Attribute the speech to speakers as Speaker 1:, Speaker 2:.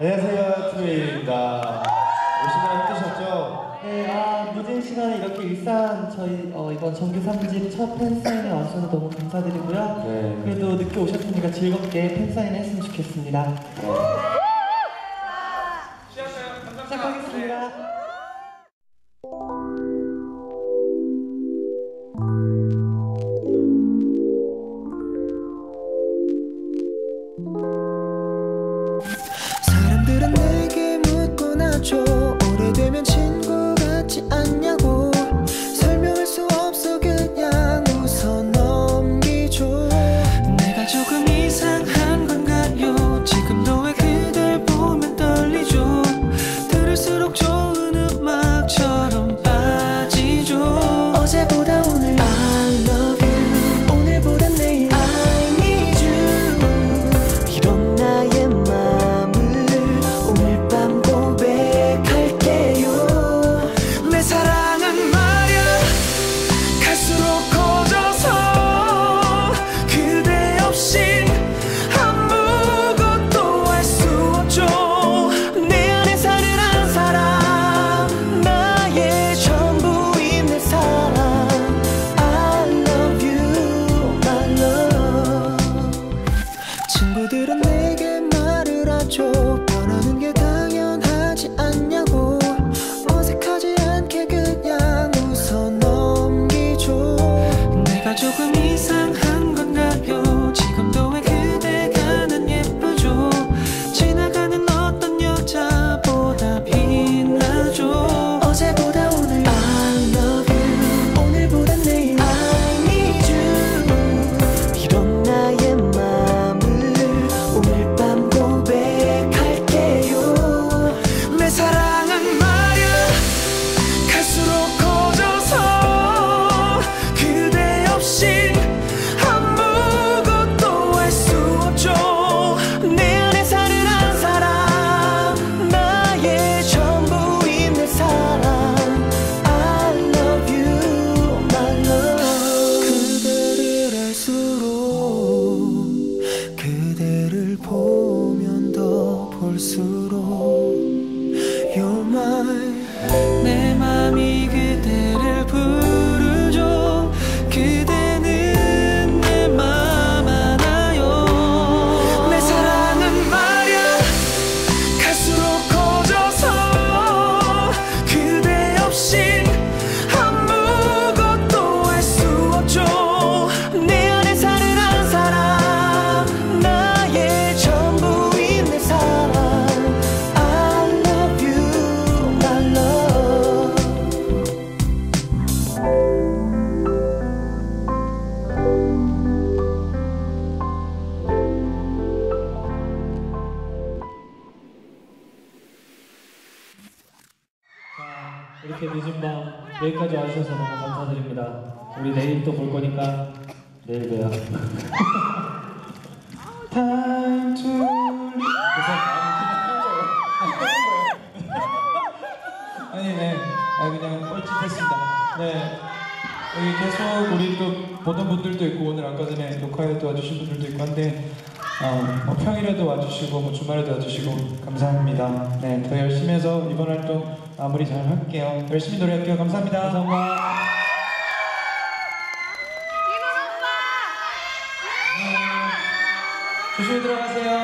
Speaker 1: 안녕하세요, 투웨이입니다. 오시느라 힘드셨죠? 네, 아, 늦은 시간에 이렇게 일산 저희 어, 이번 정규 3집 첫 팬사인회 와주셔서 너무 감사드리고요.
Speaker 2: 네.
Speaker 1: 그래도 늦게 오셨으니까 즐겁게 팬사인회 했으면 좋겠습니다.
Speaker 3: 네. 볼수록 You're mine
Speaker 2: 이렇게 늦은 밤 여기까지 와주셔서 너무 감사드립니다. 우리 내일 또 볼 거니까 내일 봬요.
Speaker 4: 아니, 네. 아, 그냥 뻘짓했습니다. 네. 여기 계속 우리 또 보던 분들도 있고, 오늘 아까 전에 녹화에도 와주신 분들도 있고 한데, 어, 뭐 평일에도 와주시고, 뭐 주말에도 와주시고, 감사합니다. 네. 더 열심히 해서 이번 활동 마무리 잘 할게요. 열심히 노래할게요. 감사합니다. 감사합니다. 조심히 들어가세요.